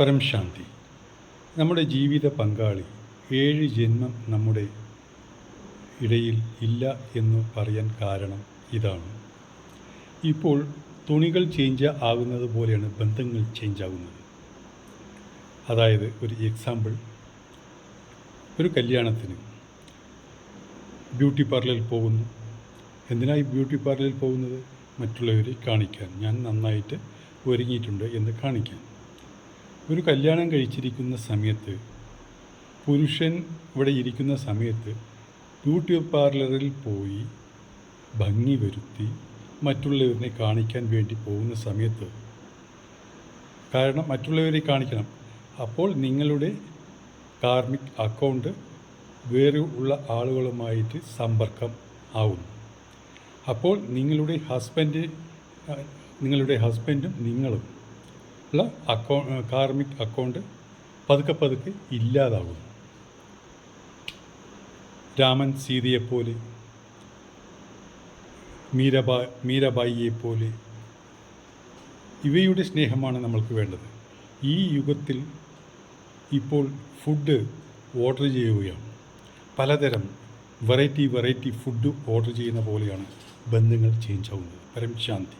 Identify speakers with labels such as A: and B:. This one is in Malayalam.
A: പരം ശാന്തി. നമ്മുടെ ജീവിത പങ്കാളി ഏഴ് ജന്മം നമ്മുടെ ഇടയിൽ ഇല്ല എന്ന് പറയാൻ കാരണം ഇതാണ്. ഇപ്പോൾ തുണികൾ ചേഞ്ച് ആകുന്നത് പോലെയാണ് ബന്ധങ്ങൾ ചേഞ്ച് ആകുന്നത്. അതായത് ഒരു എക്സാമ്പിൾ ഒരു കല്യാണത്തിന് ബ്യൂട്ടി പാർലറിൽ പോകുന്നു. എന്തിനായി ബ്യൂട്ടി പാർലറിൽ പോകുന്നത്? മറ്റുള്ളവരെ കാണിക്കാൻ. ഞാൻ നന്നായിട്ട് ഒരുങ്ങിയിട്ടുണ്ട് എന്ന് കാണിക്കാൻ. ഒരു കല്യാണം കഴിച്ചിരിക്കുന്ന സമയത്ത് പുരുഷൻ ഇവിടെ ഇരിക്കുന്ന സമയത്ത് ബ്യൂട്ടി പാർലറിൽ പോയി ഭംഗി വരുത്തി മറ്റുള്ളവരെ കാണിക്കാൻ വേണ്ടി പോകുന്ന സമയത്ത് കാരണം മറ്റുള്ളവരെ കാണിക്കണം. അപ്പോൾ നിങ്ങളുടെ കാർമിക് അക്കൗണ്ട് വേറെ ഉള്ള ആളുകളുമായിട്ട് സമ്പർക്കം ആവും. അപ്പോൾ നിങ്ങളുടെ ഹസ്ബൻഡ് നിങ്ങളുടെ ഹസ്ബൻഡും നിങ്ങളും ഉള്ള അക്കൗ കാർമിക് അക്കൗണ്ട് പതുക്കെ പതുക്കെ ഇല്ലാതാകുന്നു രാമൻ സീതയെപ്പോലെ മീരബാ മീരബായിയെപ്പോലെ ഇവയുടെ സ്നേഹമാണ് നമ്മൾക്ക് വേണ്ടത്. ഈ യുഗത്തിൽ ഇപ്പോൾ ഫുഡ് ഓർഡർ ചെയ്യുകയാണ്. പലതരം വെറൈറ്റി വെറൈറ്റി ഫുഡ് ഓർഡർ ചെയ്യുന്ന പോലെയാണ് ബന്ധങ്ങൾ ചേഞ്ച് ആവുന്നത്. പരം ശാന്തി